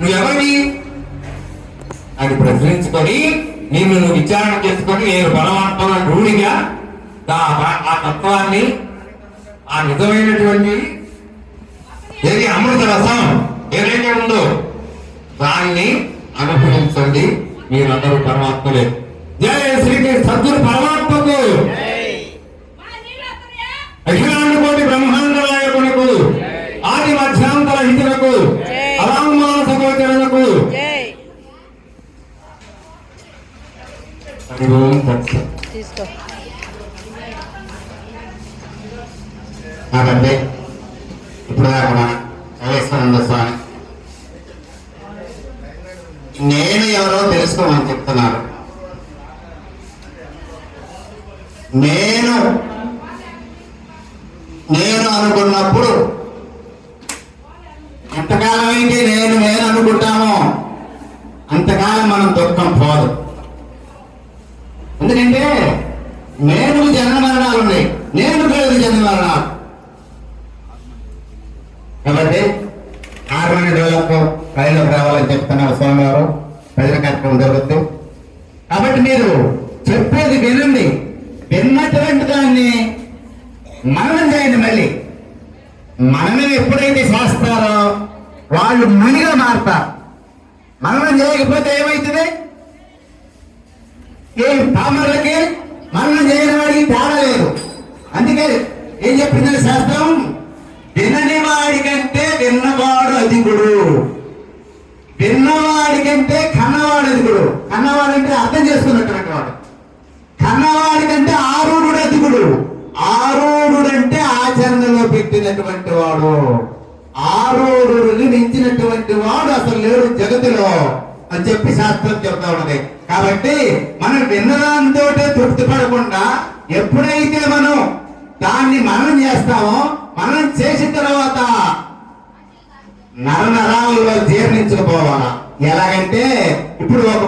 నువ్వెవరివి? అని ప్రశ్నించుకొని నిన్ను నువ్వు విచారణ చేసుకొని నేను బలవంతమైన రూఢిగా ఆ- తత్వాన్ని ఆ నిజమైనటువంటి ఏది అమృత రసం ఏదైతే ఉందో దాన్ని అనుభవించండి. మీరందరూ పరమాత్మలే. జయ శ్రీ సద్గురు పరమాత్మకు. అఖిలాండ తీసుకో. ఇప్పుడు దాకా మన సర్వేశ్వరానంద స్వామి. నేను ఎవరో తెలుసుకోమని చెప్తున్నారు. నేను నేను అనుకున్నప్పుడు ఎంతకాలం ఏంటి నేను లేదు జన్మ కాబట్టి ఆర్మని డెవలప్ ప్రజలకు రావాలని చెప్తున్నారు స్వామి గారు ప్రజల కార్యక్రమం జరుగుతుంది. కాబట్టి మీరు చెప్పేది వినండి. విన్నటువంటి దాన్ని మననం చేయండి మళ్ళీ. మననం ఎప్పుడైతే చేస్తారో వాళ్ళు మునిగా మారుతారు. మననం చేయకపోతే ఏమవుతుంది ఏం పామర్లకి ఏం శాస్త్రం వినని వాడి కంటే విన్నవాడు అధికుడు. విన్నవాడి కంటే కన్నవాడు అధికుడు. కన్నవాడు అంటే అర్థం చేసుకున్నటువంటి వాడు. కన్నవాడి కంటే ఆరుడు అధికుడు. ఆరుడు అంటే ఆచరణలో పెట్టినటువంటి వాడు. ఆరుడుని మించినటువంటి వాడు అసలు లేడు జగతిలో అని చెప్పి శాస్త్రం చెప్తా ఉన్నది. కాబట్టి మనం విన్నదాంతో తృప్తి పడకుండా ఎప్పుడైతే దాన్ని మనం చేస్తామో మనం చేసిన తర్వాత నర నరాలలో జీర్ణించుకుపోవాలా? ఎలాగంటే ఇప్పుడు ఒక